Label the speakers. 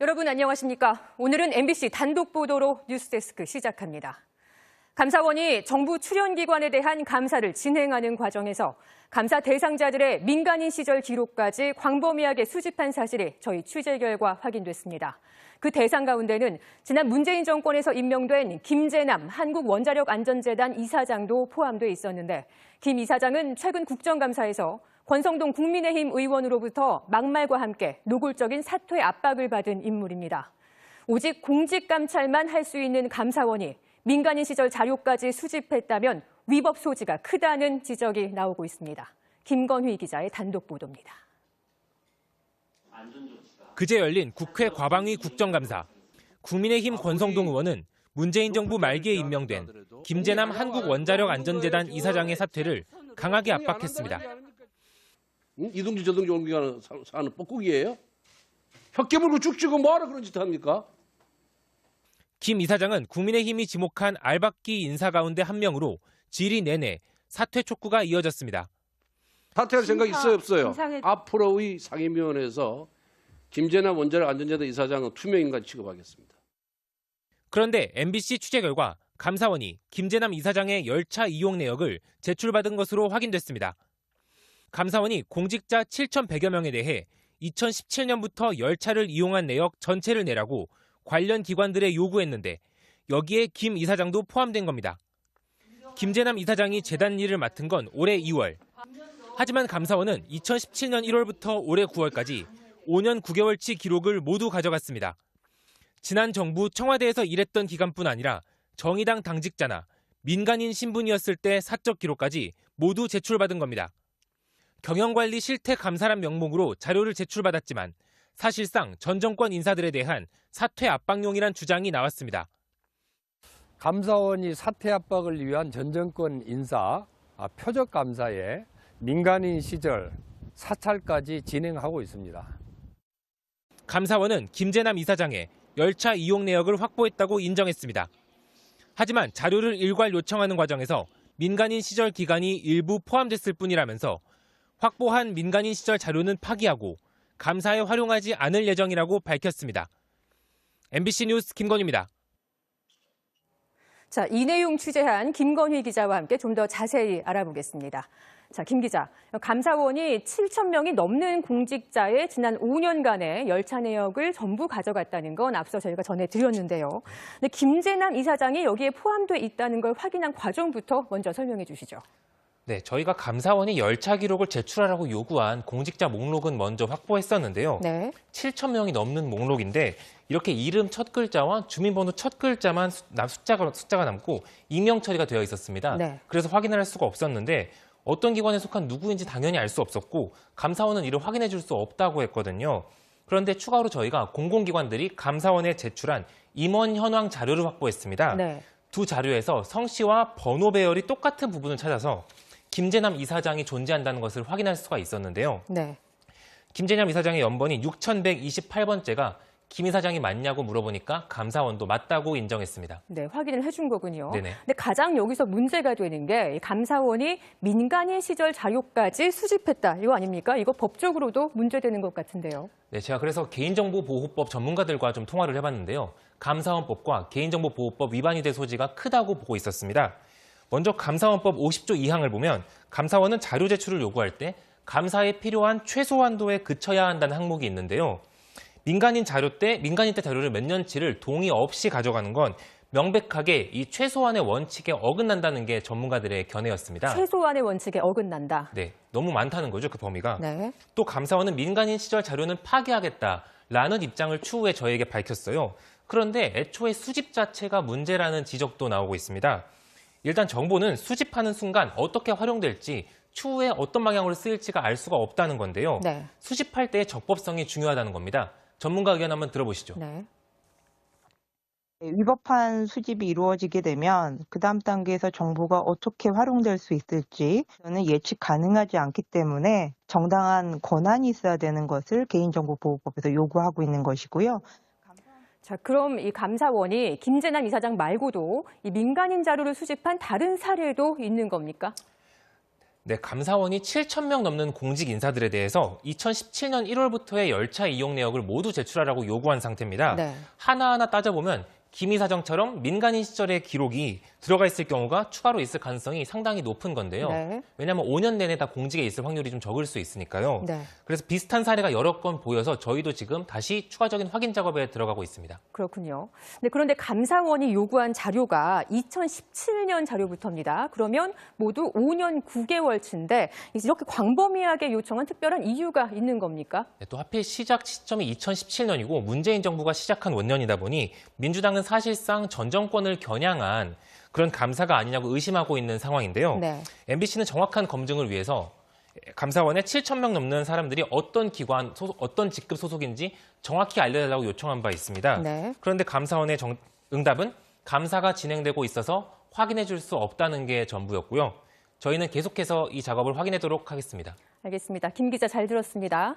Speaker 1: 여러분 안녕하십니까? 오늘은 MBC 단독 보도로 뉴스데스크 시작합니다. 감사원이 정부 출연 기관에 대한 감사를 진행하는 과정에서 감사 대상자들의 민간인 시절 기록까지 광범위하게 수집한 사실이 저희 취재 결과 확인됐습니다. 그 대상 가운데는 지난 문재인 정권에서 임명된 김재남 한국원자력안전재단 이사장도 포함돼 있었는데 김 이사장은 최근 국정감사에서 권성동 국민의힘 의원으로부터 막말과 함께 노골적인 사퇴 압박을 받은 인물입니다. 오직 공직 감찰만 할 수 있는 감사원이 민간인 시절 자료까지 수집했다면 위법 소지가 크다는 지적이 나오고 있습니다. 김건휘 기자의 단독 보도입니다.
Speaker 2: 그제 열린 국회 과방위 국정감사. 국민의힘 권성동 의원은 문재인 정부 말기에 임명된 김재남 한국원자력안전재단 이사장의 사퇴를 강하게 압박했습니다.
Speaker 3: 응? 이동주 저동주 옮기가는 사- 사는 뻐꾸기예요? 혀깨 물고 쭉 찍어 뭐하러 그런 짓 합니까?
Speaker 2: 김 이사장은 국민의힘이 지목한 알박기 인사 가운데 한 명으로 질의 내내 사퇴 촉구가 이어졌습니다.
Speaker 3: 사퇴할 생각 있어요 없어요?
Speaker 4: 인상에-
Speaker 3: 앞으로의 상임위원회에서 김재남 원자력 안전재단 이사장은 투명인간 취급하겠습니다.
Speaker 2: 그런데 MBC 취재 결과 감사원이 김재남 이사장의 열차 이용 내역을 제출받은 것으로 확인됐습니다. 감사원이 공직자 7,100여 명에 대해 2017년부터 열차를 이용한 내역 전체를 내라고 관련 기관들에 요구했는데 여기에 김 이사장도 포함된 겁니다. 김재남 이사장이 재단 일을 맡은 건 올해 2월. 하지만 감사원은 2017년 1월부터 올해 9월까지 5년 9개월치 기록을 모두 가져갔습니다. 지난 정부 청와대에서 일했던 기간뿐 아니라 정의당 당직자나 민간인 신분이었을 때 사적 기록까지 모두 제출받은 겁니다. 경영관리 실태 감사란 명목으로 자료를 제출받았지만 사실상 전 정권 인사들에 대한 사퇴 압박용이란 주장이 나왔습니다.
Speaker 5: 감사원이 사퇴 압박을 위한 전 정권 인사 아, 표적 감사에 민간인 시절 사찰까지 진행하고 있습니다.
Speaker 2: 감사원은 김재남 이사장의 열차 이용 내역을 확보했다고 인정했습니다. 하지만 자료를 일괄 요청하는 과정에서 민간인 시절 기간이 일부 포함됐을 뿐이라면서 확보한 민간인 시절 자료는 파기하고 감사에 활용하지 않을 예정이라고 밝혔습니다. MBC 뉴스 김건희입니다.
Speaker 1: 자, 이 내용 취재한 김건휘 기자와 함께 좀 더 자세히 알아보겠습니다. 자, 김 기자. 감사원이 7천 명이 넘는 공직자의 지난 5년간의 열차 내역을 전부 가져갔다는 건 앞서 저희가 전해드렸는데요. 근데 김재남 이사장이 여기에 포함돼 있다는 걸 확인한 과정부터 먼저 설명해 주시죠.
Speaker 2: 네, 저희가 감사원이 열차 기록을 제출하라고 요구한 공직자 목록은 먼저 확보했었는데요.
Speaker 1: 네.
Speaker 2: 7천 명이 넘는 목록인데 이렇게 이름 첫 글자와 주민번호 첫 글자만 숫자가, 숫자가 남고 익명 처리가 되어 있었습니다.
Speaker 1: 네.
Speaker 2: 그래서 확인을 할 수가 없었는데 어떤 기관에 속한 누구인지 당연히 알 수 없었고 감사원은 이를 확인해 줄 수 없다고 했거든요. 그런데 추가로 저희가 공공기관들이 감사원에 제출한 임원 현황 자료를 확보했습니다.
Speaker 1: 네.
Speaker 2: 두 자료에서 성씨와 번호 배열이 똑같은 부분을 찾아서 김재남 이사장이 존재한다는 것을 확인할 수가 있었는데요.
Speaker 1: 네.
Speaker 2: 김재남 이사장의 연번이 6128번째가 김 이사장이 맞냐고 물어보니까 감사원도 맞다고 인정했습니다.
Speaker 1: 네, 확인을 해준 거군요.
Speaker 2: 네네.
Speaker 1: 근데 가장 여기서 문제가 되는 게이 감사원이 민간인 시절 자료까지 수집했다. 이거 아닙니까? 이거 법적으로도 문제되는 것 같은데요.
Speaker 2: 네, 제가 그래서 개인정보보호법 전문가들과 좀 통화를 해봤는데요. 감사원법과 개인정보보호법 위반이 될 소지가 크다고 보고 있었습니다. 먼저 감사원법 50조 2항을 보면 감사원은 자료 제출을 요구할 때 감사에 필요한 최소 한도에 그쳐야 한다는 항목이 있는데요. 민간인 자료 때 민간인 때 자료를 몇 년치를 동의 없이 가져가는 건 명백하게 이 최소한의 원칙에 어긋난다는 게 전문가들의 견해였습니다.
Speaker 1: 최소한의 원칙에 어긋난다.
Speaker 2: 네, 너무 많다는 거죠, 그 범위가.
Speaker 1: 네.
Speaker 2: 또 감사원은 민간인 시절 자료는 파기하겠다라는 입장을 추후에 저에게 밝혔어요. 그런데 애초에 수집 자체가 문제라는 지적도 나오고 있습니다. 일단 정보는 수집하는 순간 어떻게 활용될지 추후에 어떤 방향으로 쓰일지가 알 수가 없다는 건데요.
Speaker 1: 네.
Speaker 2: 수집할 때의 적법성이 중요하다는 겁니다. 전문가 의견 한번 들어보시죠.
Speaker 1: 네.
Speaker 4: 위법한 수집이 이루어지게 되면 그 다음 단계에서 정보가 어떻게 활용될 수 있을지 저는 예측 가능하지 않기 때문에 정당한 권한이 있어야 되는 것을 개인정보보호법에서 요구하고 있는 것이고요.
Speaker 1: 자, 그럼 이 감사원이 김재남 이사장 말고도 이 민간인 자료를 수집한 다른 사례도 있는 겁니까?
Speaker 2: 네, 감사원이 7천 명 넘는 공직 인사들에 대해서 2017년 1월부터의 열차 이용 내역을 모두 제출하라고 요구한 상태입니다.
Speaker 1: 네.
Speaker 2: 하나하나 따져보면 김 이사장처럼 민간인 시절의 기록이 들어가 있을 경우가 추가로 있을 가능성이 상당히 높은 건데요.
Speaker 1: 네.
Speaker 2: 왜냐하면 5년 내내 다 공직에 있을 확률이 좀 적을 수 있으니까요.
Speaker 1: 네.
Speaker 2: 그래서 비슷한 사례가 여러 건 보여서 저희도 지금 다시 추가적인 확인 작업에 들어가고 있습니다.
Speaker 1: 그렇군요. 네, 그런데 감사원이 요구한 자료가 2017년 자료부터입니다. 그러면 모두 5년 9개월치인데 이렇게 광범위하게 요청한 특별한 이유가 있는 겁니까?
Speaker 2: 네, 또 하필 시작 시점이 2017년이고 문재인 정부가 시작한 원년이다 보니 민주당은 사실상 전 정권을 겨냥한 그런 감사가 아니냐고 의심하고 있는 상황인데요.
Speaker 1: 네.
Speaker 2: MBC는 정확한 검증을 위해서 감사원에 7천 명 넘는 사람들이 어떤 기관, 소속, 어떤 직급 소속인지 정확히 알려달라고 요청한 바 있습니다.
Speaker 1: 네.
Speaker 2: 그런데 감사원의 정- 응답은 감사가 진행되고 있어서 확인해 줄 수 없다는 게 전부였고요. 저희는 계속해서 이 작업을 확인하도록 하겠습니다.
Speaker 1: 알겠습니다. 김 기자 잘 들었습니다.